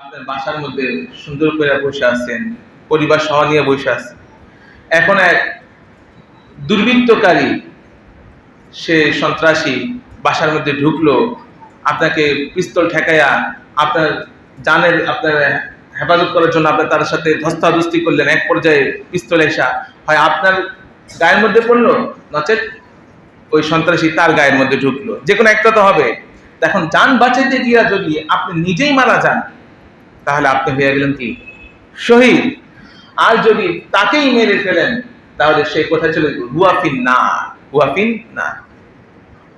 আপনার বাসার মধ্যে সুন্দর করে বসে আছেন, পরিবার সহ নিয়ে বসে আছেন। এখন এক দুর্বৃত্তকারী, সে সন্ত্রাসী বাসার মধ্যে ঢুকলো, আপনাকে পিস্তল ঠেকাইয়া আপনার জানের, আপনার হেফাজত করার জন্য আপনার তার সাথে ধস্তাধস্তি করলেন। এক পর্যায়ে পিস্তল এসা, হয় আপনার গায়ের মধ্যে পড়ল? নচেত ওই সন্ত্রাসী তার গায়ের মধ্যে ঢুকলো। যে কোনো একটা তো হবে। এখন যান বাঁচাইতে গিয়া যদি আপনি নিজেই মারা যান তাহলে আপনি হয়ে গেলেন কি? শহীদ। আর যদি তাকেই মেরে ফেলেন, তাহলে সে কোথায় চলে না না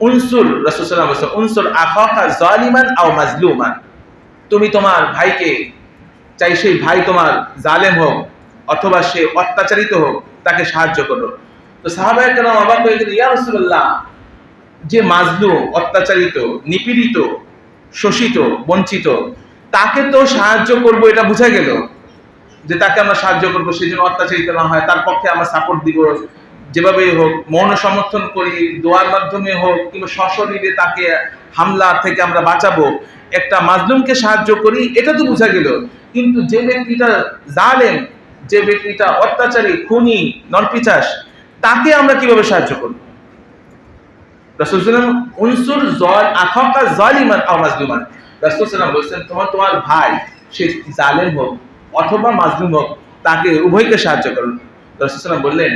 উনসুর রসুলাম উনসুর জালিমান আও মাজলুমান। তুমি তোমার ভাইকে, চাই সেই ভাই তোমার জালেম হোক, অথবা সে অত্যাচারিত হোক, তাকে সাহায্য করো। তো সাহাবায় কেন অবাক হয়ে গেল ইয়া রসুল্লাহ যে মাজলুম, অত্যাচারিত, নিপীড়িত, শোষিত, বঞ্চিত তাকে তো সাহায্য করব, এটা বোঝা গেল। যে তাকে আমরা সাহায্য করব, সেই জন্য অত্যাচারিত না হয়। তার পক্ষে আমরা সাপোর্ট দিব, যেভাবেই হোক, মৌন সমর্থন করি, দোয়ার মাধ্যমে হোক, কিংবা সশরীরে তাকে হামলা থেকে আমরা বাঁচাবো, একটা মাজলুমকে সাহায্য করি, এটা তো বোঝা গেল। কিন্তু যে ব্যক্তিটা জালেম, যে ব্যক্তিটা অত্যাচারী, খুনি, নরপিচাস, তাকে আমরা কীভাবে সাহায্য করব? রাসূলুল্লাহ উনসুর জল আখাকা জালিমান আও মাজলুমান। রাসূলুল্লাহ বলছেন, তোমার তোমার ভাই, সে জালেম হোক অথবা মাজলুম হোক, তাকে উভয়কে সাহায্য করুন। রাসূলুল্লাহ বললেন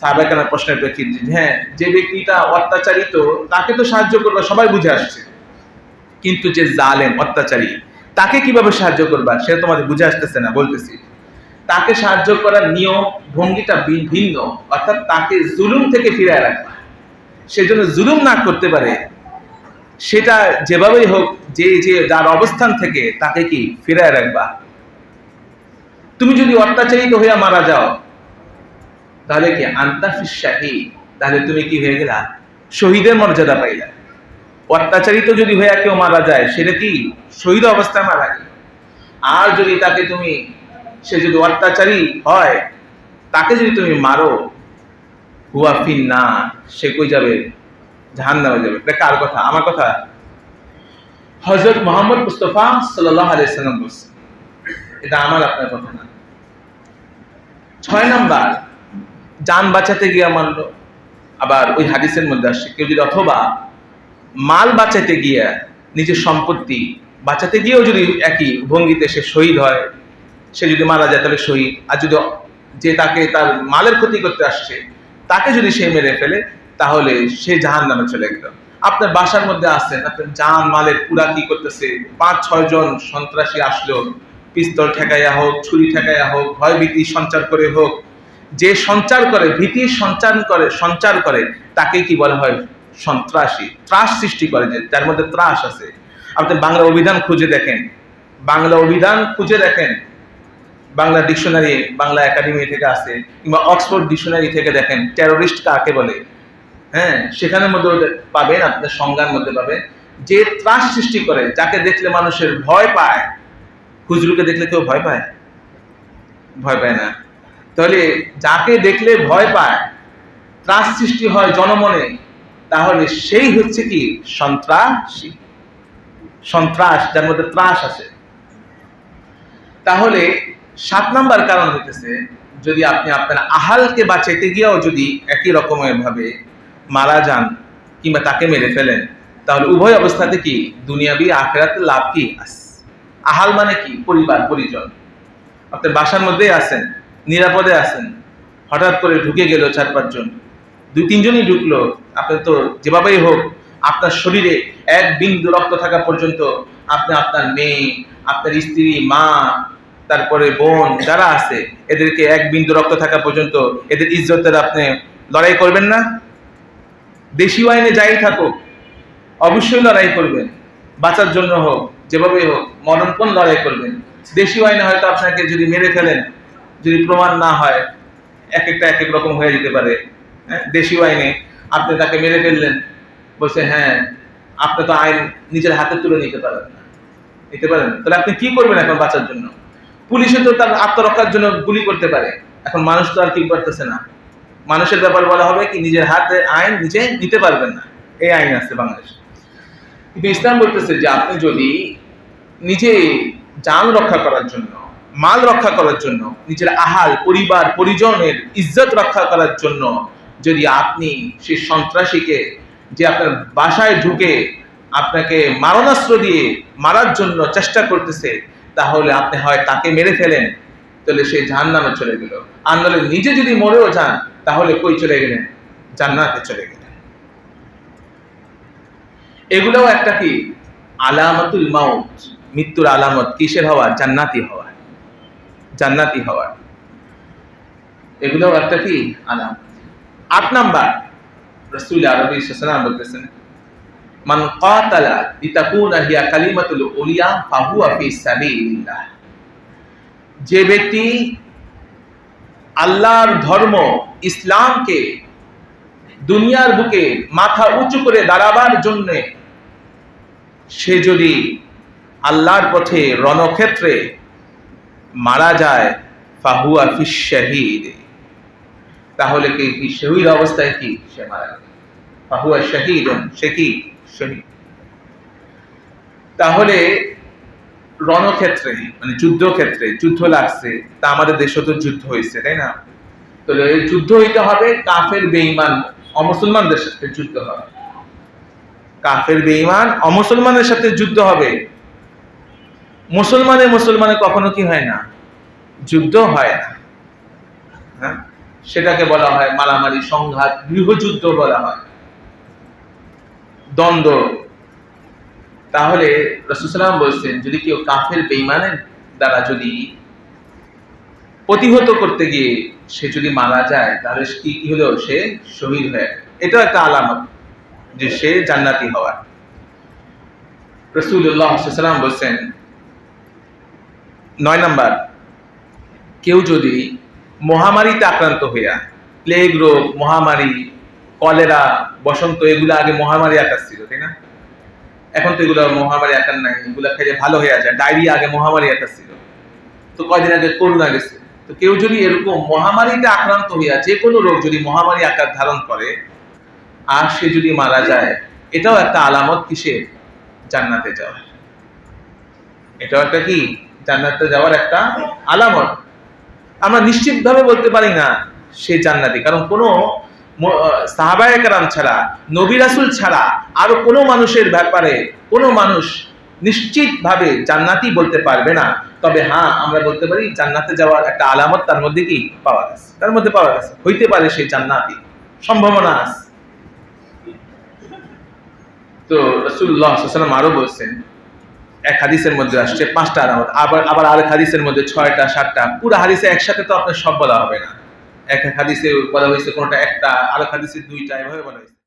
সাহাবায়ে প্রশ্নের প্রেক্ষিতে হ্যাঁ যে ব্যক্তিটা অত্যাচারিত, তাকে তো সাহায্য করবা, সবাই বুঝে আসছে। কিন্তু যে জালেম, অত্যাচারী, তাকে কীভাবে সাহায্য করবা, সে তোমাদের বুঝে আসতেছে না, বলতেছি। তাকে সাহায্য করার নিয়ম, ভঙ্গিটা ভিন্ন, অর্থাৎ তাকে জুলুম থেকে ফিরায় রাখবা। সেজন্য জুলুম না করতে পারে সেটা যেভাবেই হোক, যে যে যার অবস্থান থেকে তাকে কি ফিরায় রাখবা? তুমি যদি অত্যাচারিত হইয়া মারা যাও, তাহলে কি আন্তাফিস শাহী? তাহলে তুমি কি হয়ে গেলা? শহীদের মর্যাদা পাইলা। অত্যাচারিত যদি হইয়া কেউ মারা যায়, সেটা কি শহীদ অবস্থায় মারা গেল? আর যদি তাকে তুমি, সে যদি অত্যাচারী হয়, তাকে যদি তুমি মারো, হুয়া ফিন না সে কই যাবে? জাহান নামে যাবে। এটা কার কথা? আমার কথা? হজরত মোহাম্মদ মুস্তফা সাল্লাহ আলাইসাল্লাম বলছেন এটা আমার, আপনার কথা না। ছয় নাম্বার, যান বাঁচাতে গিয়ে মানলো আবার ওই হাদিসের মধ্যে আসছে, কেউ যদি অথবা মাল বাঁচাতে গিয়ে নিজের সম্পত্তি বাঁচাতে গিয়েও যদি একই ভঙ্গিতে সে শহীদ হয়, সে যদি মারা যায় তাহলে শহীদ। আর যদি যে তাকে তার মালের ক্ষতি করতে আসছে, তাকে যদি সে মেরে ফেলে তাহলে সে জাহান নামে চলে গেল। আপনার বাসার মধ্যে আসছেন আপনার জান, মালের পুরা কি করতেছে? পাঁচ ছয় জন সন্ত্রাসী আসলো। পিস্তল ঠেকাইয়া হোক, ছুরি ঠেকাইয়া হোক ভয়ভীতি সঞ্চার করে হোক, যে সঞ্চার করে, ভীতি সঞ্চার করে সঞ্চার করে তাকে কি বলা হয়? সন্ত্রাসী। ত্রাস সৃষ্টি করে যে তার মধ্যে ত্রাস আছে। আপনি বাংলা অভিধান খুঁজে দেখেন। বাংলা অভিধান খুঁজে দেখেন। বাংলা ডিকশনারি, বাংলা একাডেমি থেকে আছে, কিংবা অক্সফোর্ড ডিকশনারি থেকে দেখেন। টেরোরিস্ট কাকে বলে? হ্যাঁ সেখানের মধ্যে পাবেন, আপনার সংজ্ঞার মধ্যে পাবেন। যে ত্রাস সৃষ্টি করে, যাকে দেখলে মানুষের ভয় পায় হুজরুকে দেখলে কেউ ভয় পায়? ভয় পায় না। তাহলে যাকে দেখলে ভয় পায়, ত্রাস সৃষ্টি হয় জনমনে, তাহলে সেই হচ্ছে কি? সন্ত্রাসী। সন্ত্রাস, যার মধ্যে ত্রাস আছে। তাহলে সাত নাম্বার কারণ হইতেছে, যদি আপনি আপনার আহালকে বাঁচাইতে গিয়েও যদি একই রকমের ভাবে মারা যান কিংবা তাকে মেরে ফেলেন, তাহলে উভয় অবস্থাতে কি দুনিয়াবি আখেরাতে লাভ কি? আহাল মানে কি? পরিবার, পরিজন। আপনার বাসার মধ্যেই আছেন, নিরাপদে আছেন। হঠাৎ করে ঢুকে গেল চার পাঁচজন। দুই তিনজনই ঢুকলো। আপনার তো যেভাবেই হোক, আপনার শরীরে এক বিন্দু রক্ত থাকা পর্যন্ত আপনি আপনার মেয়ে, আপনার স্ত্রী, মা, তারপরে বোন যারা আছে, এদেরকে এক বিন্দু রক্ত থাকা পর্যন্ত এদের ইজ্জতের আপনি লড়াই করবেন না? দেশি আইনে যাই থাকুক, অবশ্যই লড়াই করবেন। বাঁচার জন্য হোক যেভাবে হোক মরণপণ লড়াই করবেন। দেশি আইনে হয়তো আপনাকে যদি মেরে ফেলেন, যদি প্রমাণ না হয়, এক একটা এক এক রকম হয়ে যেতে পারে। হ্যাঁ দেশীয় আইনে আপনি তাকে মেরে ফেললেন, বলছে হ্যাঁ আপনি তো আইন নিজের হাতে তুলে নিতে পারেন না। নিতে পারেন তাহলে আপনি কি করবেন এখন বাঁচার জন্য? পুলিশে তো তার আত্মরক্ষার জন্য গুলি করতে পারে। এখন মানুষ তো আর কি করতেছে না? মানুষের ব্যাপার বলা হবে কি, নিজের হাতে আইন নিজে নিতে পারবেন না। এই আইন আছে বাংলাদেশে। কিন্তু ইসলাম বলতেছে যে আপনি যদি নিজে জান রক্ষা করার জন্য, মাল রক্ষা করার জন্য, নিজের আহাল, পরিবার, পরিজনের ইজ্জত রক্ষা করার জন্য যদি আপনি সেই সন্ত্রাসীকে যে আপনার বাসায় ঢুকে আপনাকে মারণাস্ত্র দিয়ে মারার জন্য চেষ্টা করতেছে, তাহলে আপনি হয় তাকে মেরে ফেলেন, তাহলে সে জাহান নামে চলে গেল। আর নাহলে নিজে যদি মরেও যান তাহলে কই চলে গেলেন? জান্নাতে চলে গেলেন। এগুলোও একটা কি? আলামতুল মাউত। মৃত্যুর আলামত কিসের হওয়া? জান্নাতি হওয়া। জান্নাতি হওয়া। এগুলোও একটা কি? আলামত। আট নাম্বার। রসুল আরবি বলতেছেন, মান কাতালা হিয়া কালিমাতুল উলিয়া ফাহুয়া ফি সাবিলিল্লাহ। যে ব্যক্তি আল্লাহর ধর্ম ইসলামকে দুনিয়ার বুকে মাথা উঁচু করে দাঁড়াবার জন্য সে যদি আল্লাহর পথে রণক্ষেত্রে মারা যায়, ফাহুয়া ফিস শাহিদ। তাহলে কি কি শহীদ অবস্থায় কি সে মারা ফাহুয়া শাহিদ সে কি? শহীদ। তাহলে রণক্ষেত্রে মানে যুদ্ধক্ষেত্রে যুদ্ধ লাগছে, তা আমাদের দেশে তো যুদ্ধ হয়েছে, তাই না? তাহলে যুদ্ধ হইতে হবে, কাফের বেঈমান, অমুসলমানদের সাথে যুদ্ধ হবে। কাফের বেঈমান অমুসলমানের সাথে যুদ্ধ হবে। মুসলমানে মুসলমানে কখনো কি হয় না? যুদ্ধ হয় না। হ্যাঁ? সেটাকে বলা হয় মারামারি সংঘাত, গৃহযুদ্ধ বলা হয়। দ্বন্দ্ব। তাহলে রসুলাম বলছেন, যদি কেউ কাফের বেইমানের দ্বারা যদি প্রতিহত করতে গিয়ে সে যদি মারা যায়, তাহলে কি কি হলো সে শহীদ হয়ে এটাও একটা আলামত যে সে জান্নাতি হওয়ার। রসুল্লাহ সাল্লাম বলছেন, নয় নাম্বার, কেউ যদি মহামারীতে আক্রান্ত হইয়া প্লেগ রোগ, মহামারী, কলেরা, বসন্ত, এগুলো আগে মহামারী আকার ছিল, তাই না? এখন তো এগুলো মহামারী আকার নাই, এগুলো খেলে ভালো হয়ে যায়। ডায়রিয়া আগে মহামারী আকার ছিল। তো কয়দিন আগে করোনা গেছে। কেউ যদি এরকম মহামারীতে আক্রান্ত হইয়া যে কোনো রোগ যদি মহামারী আকার ধারণ করে, আর সে যদি মারা যায়, এটাও একটা আলামত কিসের জান্নাতে যাওয়ার। এটাও একটা কি? জান্নাতে যাওয়ার একটা আলামত। আমরা নিশ্চিতভাবে বলতে পারি না সে জান্নাতি, কারণ কোনো সাহাবায়করাম ছাড়া, নবী রাসুল ছাড়া, আরও কোনো মানুষের ব্যাপারে কোনো মানুষ নিশ্চিতভাবে জান্নাতি বলতে পারবে না। তবে হ্যাঁ আমরা বলতে পারি জান্নাতে যাওয়ার একটা আলামত তার মধ্যে কি? পাওয়া গেছে। তার মধ্যে পাওয়া গেছে। হইতে পারে সেই জান্নাতি। সম্ভাবনা আছে। তো রসুল্লাহ সাল্লাম আরও বলছেন, এক হাদিসের মধ্যে আসছে, পাঁচটা আলামত। আবার আবার আরেক হাদিসের মধ্যে ছয়টা, সাতটা। পুরো হাদিসে একসাথে তো আপনার সব বলা হবে না। এক এক হাদিসে বলা হয়েছে, কোনটা একটা, আরেক হাদিসে দুইটা, এভাবে বলা হয়েছে।